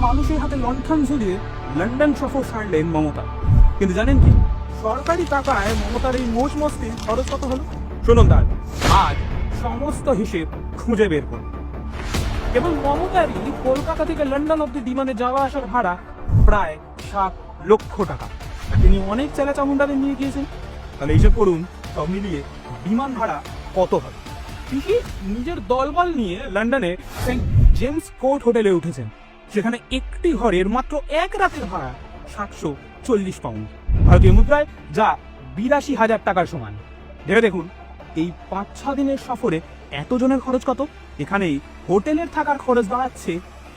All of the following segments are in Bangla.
কণ্ঠান ঝুলিয়ে লন্ডন সফর সারলেন মমতা। কিন্তু জানেন কি? সরকারি টাকায় মমতার এই মোজ মস্তি খরচ কত হলো? শুনুন তার আজ সমস্ত হিসেব খুঁজে বের করুন। কেবল মমতারই কলকাতা থেকে লন্ডন অব্দি বিমানে যাওয়া আসার ভাড়া প্রায় সাত লক্ষ টাকা। তিনি অনেক চেলা চামুন্ডাদের নিয়ে গিয়েছেন। তাহলে এইসব করুন, সব মিলিয়ে বিমান ভাড়া কত হবে? পিসি নিজের দলবল নিয়ে লন্ডনে সেন্ট জেমস কোর্ট হোটেলে উঠেছেন। সেখানে একটি ঘরের মাত্র এক রাতের ভাড়া সাতশো চল্লিশ পাউন্ড ভারতীয় মুদ্রায় যা বিরাশি হাজার টাকার সমান। ভেবে দেখুন, এই পাঁচ ছ দিনের সফরে এতজনের খরচ কত? এখানেই হোটেলের থাকার খরচ দাঁড়াচ্ছে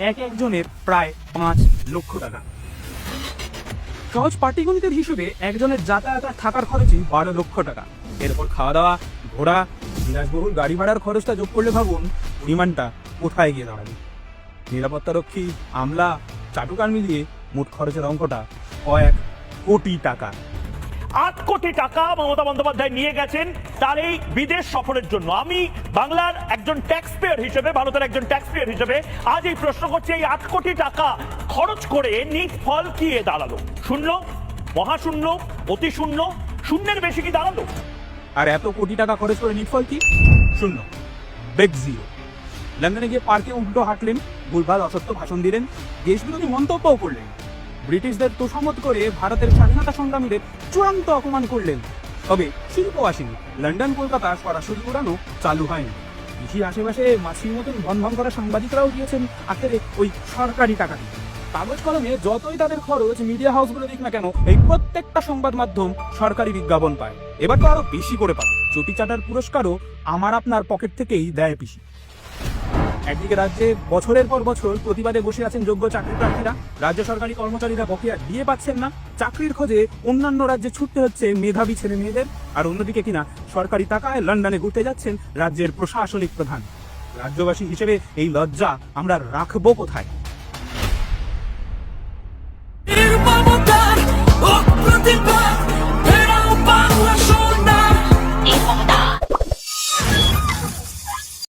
এক একজনের প্রায় পাঁচ লক্ষ টাকা। সহজ পাটিগণিতের হিসেবে একজনের যাতায়াত আর থাকার খরচই বারো লক্ষ টাকা। এরপর খাওয়া দাওয়া ঘোরা, বিলাসবহুল গাড়ি ভাড়ার খরচটা যোগ করলে ভাবুন, পরিমাণটা কোথায় গিয়ে দাঁড়াবে? নিরাপত্তারক্ষী আমলা চাটুকার মিলিয়ে মোট খরচের অঙ্কটা কয়েক কোটি টাকা। আট কোটি টাকা মমতা বন্দ্যোপাধ্যায় নিয়ে গেছেন তার এই বিদেশ সফরের জন্য। আমি বাংলার একজন ট্যাক্স পেয়ার হিসেবে ভারতের একজন ট্যাক্স পেয়ার হিসেবে আজ এই প্রশ্ন করছি এই আট কোটি টাকা খরচ করে নিট ফল কি এ দাঁড়াল? শূন্য? মহাশূন্য? অতি শূন্য শূন্যের বেশি কি দাঁড়াল? আর এত কোটি টাকা খরচ করে নিটফল কি? শূন্য। বেগ জিরো লন্ডনে গিয়ে পার্কে উল্টো হাঁটলেন, ভুলভাল অসত্য ভাষণ দিলেন দেশ বিরোধী মন্তব্যও করলেন। ব্রিটিশদের তোষামত করে ভারতের স্বাধীনতা সংগ্রামীদের চূড়ান্ত অপমান করলেন। তবে শিল্প আসেনি। লন্ডন, কলকাতা সরাসরি উড়ানো চালু হয়নি। কৃষি আশেপাশে মাছির মতন ভন ভন করা সাংবাদিকরাও দিয়েছেন আখেরে ওই সরকারি টাকাটি। কাগজ কলমে যতই তাদের খরচ মিডিয়া হাউসগুলো দিক না কেন, এই প্রত্যেকটা সংবাদ মাধ্যম সরকারি বিজ্ঞাপন পায়। এবার তো আরও বেশি করে পাবে। চটি চাটার পুরস্কারও আমার আপনার পকেট থেকেই দেয় পিসি। একদিকে রাজ্যে বছরের পর বছর প্রতিবাদে বসে আছেন যোগ্য চাকরি প্রার্থীরা। রাজ্য সরকারি কর্মচারীরা বকেয়া দিয়ে পাচ্ছেন না। চাকরির খোঁজে অন্যান্য রাজ্যে ছুটতে হচ্ছে মেধাবী ছেলে মেয়েদের। আর অন্যদিকে কিনা সরকারি টাকায় লন্ডনে ঘুরতে যাচ্ছেন রাজ্যের প্রশাসনিক প্রধান। রাজ্যবাসী হিসেবে এই লজ্জা আমরা রাখব কোথায়?